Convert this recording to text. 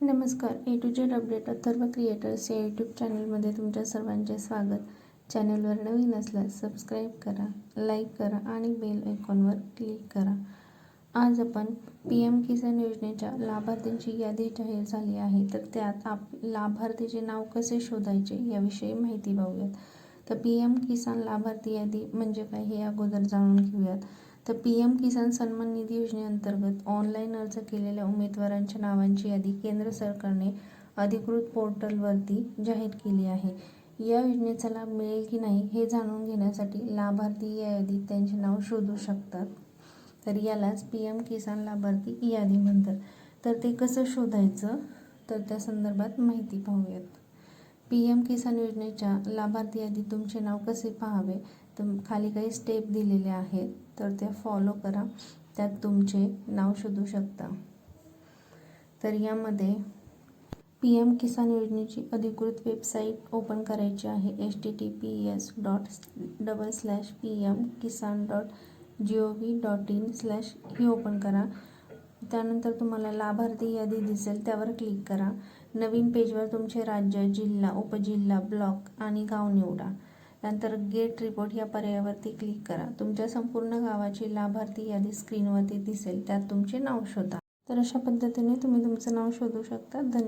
नमस्कार. A to Z update Atharva creators या YouTube चॅनलमध्ये तुमच्या सर्वांचे स्वागत. चॅनलवर नवीन असल्यास सबस्क्राईब करा लाईक करा आणि बेल आयकॉनवर क्लिक करा. आज आपण पी एम किसान योजनेच्या लाभार्थींची यादी जाहीर झाली आहे. तर त्यात आप लाभार्थीचे नाव कसे शोधायचे याविषयी माहिती पाहूयात. तर पी एम किसान लाभार्थी यादी म्हणजे काय हे अगोदर जाणून घेऊयात. तर पी एम किसान सन्मान निधी योजनेअंतर्गत ऑनलाईन अर्ज केलेल्या उमेदवारांच्या नावांची यादी केंद्र सरकारने अधिकृत पोर्टलवरती जाहीर केली आहे. या योजनेचा लाभ मिळेल की नाही हे जाणून घेण्यासाठी लाभार्थी या यादीत त्यांचे नाव शोधू शकतात. तर यालाच पी एम किसान लाभार्थी यादी म्हणतात. तर ते कसं शोधायचं? तर त्या संदर्भात माहिती पाहूयात. पी एम किसान योजनेच्या लाभार्थी यादीत तुमचे नाव कसे पाहावे? तर खाली काही स्टेप दिलेले आहेत तर ते फॉलो करा. त्यात तुमचे नाव शोधू शकता. तर यामध्ये पी एम किसान योजनेची अधिकृत वेबसाईट ओपन करायची आहे. H T T P S dot double slash P M Kisan dot G O V dot in slash he open करा. त्यानंतर तुम्हाला लाभार्थी यादी दिसेल त्यावर क्लिक करा. नवीन पेजवर तुमचे राज्य जिल्हा उपजिल्हा ब्लॉक आणि गाव निवडा. नंतर गेट रिपोर्ट या पर्यायावरती क्लिक करा. तुमच्या संपूर्ण गावाची लाभार्थी यादी स्क्रीनवरती दिसेल त्यात तुमचे नाव शोधा. तर अशा पद्धतीने तुम्ही तुमचं नाव शोधू शकता. धन्यवाद.